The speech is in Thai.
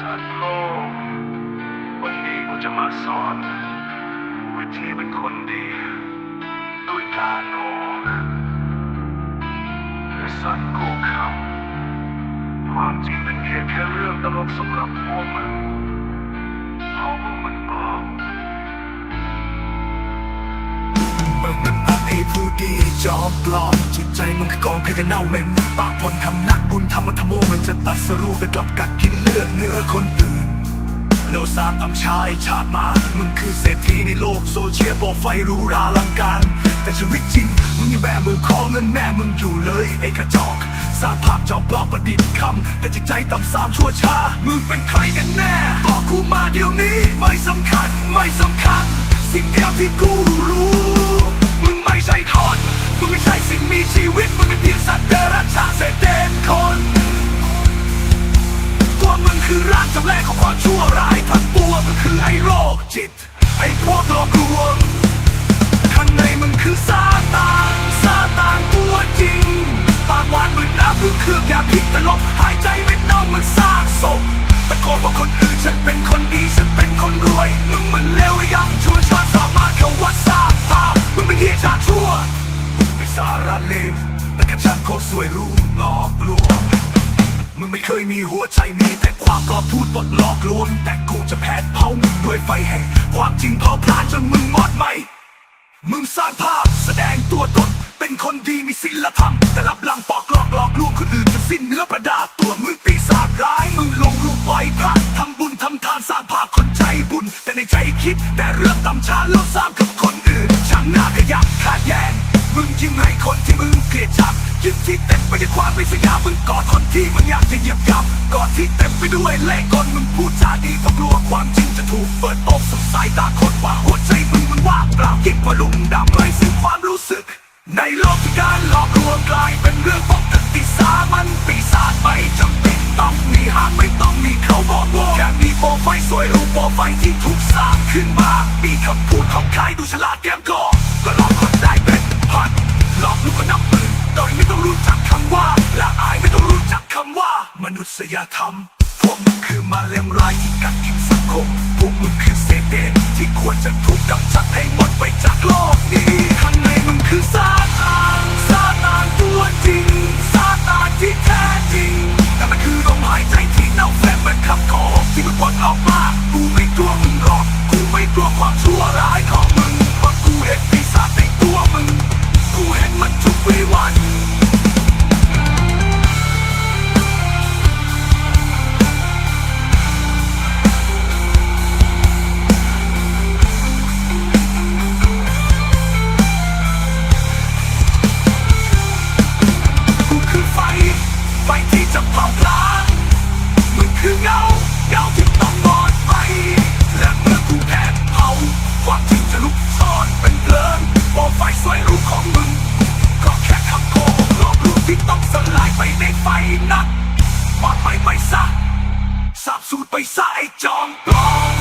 สัตว์โลกวันนี้กูจะมาสอน วิธีเป็นคนดีด้วยการโง่และสัตว์โกคำความจริงเป็นแค่แค่เรื่องตลกสำหรับพวกมึงเพราะพวกมัน จอมปลอมจิตใจมึงคือกองเพชรเน่าเหม็นปากพนทำนักบุญทำมันทำโมมันจะตัดสรูปไปกลับกัดกินเลือดเนื้อคนอื่นโลซามตำชายชาติมา มึงคือเศรษฐีในโลกโซเชียลบอกไฟรูราลังการ แต่ชีวิตจริง มึงยังแบมือขอเงินแม่มึงอยู่เลยไอ้กระจอกสร้างภาพจอมปลอมประดิษฐ์คำแต่จิตใจต่ำสามชั่วช้า มึงเป็นใครกันแน่บอกกูมาเดี๋ยวนี้ ไม่สำคัญไม่สำคัญ สิ่งเดียวที่กูรู้ คือร่างจำแรกของความชั่วร้ายทั้งปวงมึงคือไอ้โรคจิต ไอ้พวกหลอกลวงข้างในมึงคือซาตานซาตานตัวจริง ปากหวานมึงน้ำมึงเครื่องยาพิษตลบหายใจไม่เน่ามึงซากศพตะโกนบอกคนอื่นฉันเป็นคนดีฉันเป็นคนรวยมึงมันเลวหรือยังชั่วชาติสามารถเขาวัดสางภาพมึงเป็นเฮียชาชั่วไม่สาระเลวแต่กับฉันโคตรสวยรู้ มึงไม่เคยมีหัวใจมีแต่ความกลอบพูดบทหลอกลวงแต่กูจะแผดเผามึงด้วยไฟแห่งความจริงเผาพลานจนมึงหมดไหม มึงสร้างภาพแสดงตัวตน เป็นคนดีมีศีลธรรม แต่รับหลังปอกหลอกหลอกลวงคนอื่นจนสิ้นเนื้อประดาตัวมึงปีศาจร้ายมึงลงรูปไหวพระทำบุญทำทานสร้างภาพคนใจบุญ แต่ในใจคิดแต่เรื่องตำชาแล้วสร้างกับคนอื่นช่างน่าขยับขาดแย้งมึงยิ้มให้คนที่มึงเกลียดชัง ยิ้มที่เต็มไปด้วยความไม่สง่ามึงกอดคนที่มึงอยากจะเหยียบย่ำกอดที่เต็มไปด้วยเล่ห์กลมึงพูดจาดีเพราะกลัวความจริงจะถูกเปิดโปงสบสายตาคนว่าหัวใจมึงมันว่างเปล่ายิ่งกว่าลุมดำไร้ซึ่งความรู้สึก ในโลกที่การหลอกลวงกลายเป็นเรื่องปกติสามันปีศาจไม่จำเป็นต้องมีหางไม่ต้องมีเขาบอกว่าแค่มีโปรไฟล์สวยรูปโปรไฟล์ที่ถูกสร้างขึ้นมา มีคำพูดของใครดูฉลาดแก้มก่อก็หลอกคนได้เป็นพันหลอกลูกก็นับหมื่น ต้องรู้จักคำว่า ละอายไม่ต้องรู้จักคำว่า มนุษยธรรม พวกมึงคือมาเลมร้ายที่กัดกินสังคม พวกมึงคือเศษเดนที่ควรจะถูกกำจัดให้หมดไปจากโลกนี้ข้างในมึงคือซาตานซาตานตัวจริงซาตานที่แท้จริง แต่มันคือลมหายใจที่เน่าแฝงเป็นคำขอที่มึงปลดออกมา กูไม่กลัวมึงหรอก กูไม่กลัวความชั่วร้ายของ สูดไปซะไอ้จอมปลอม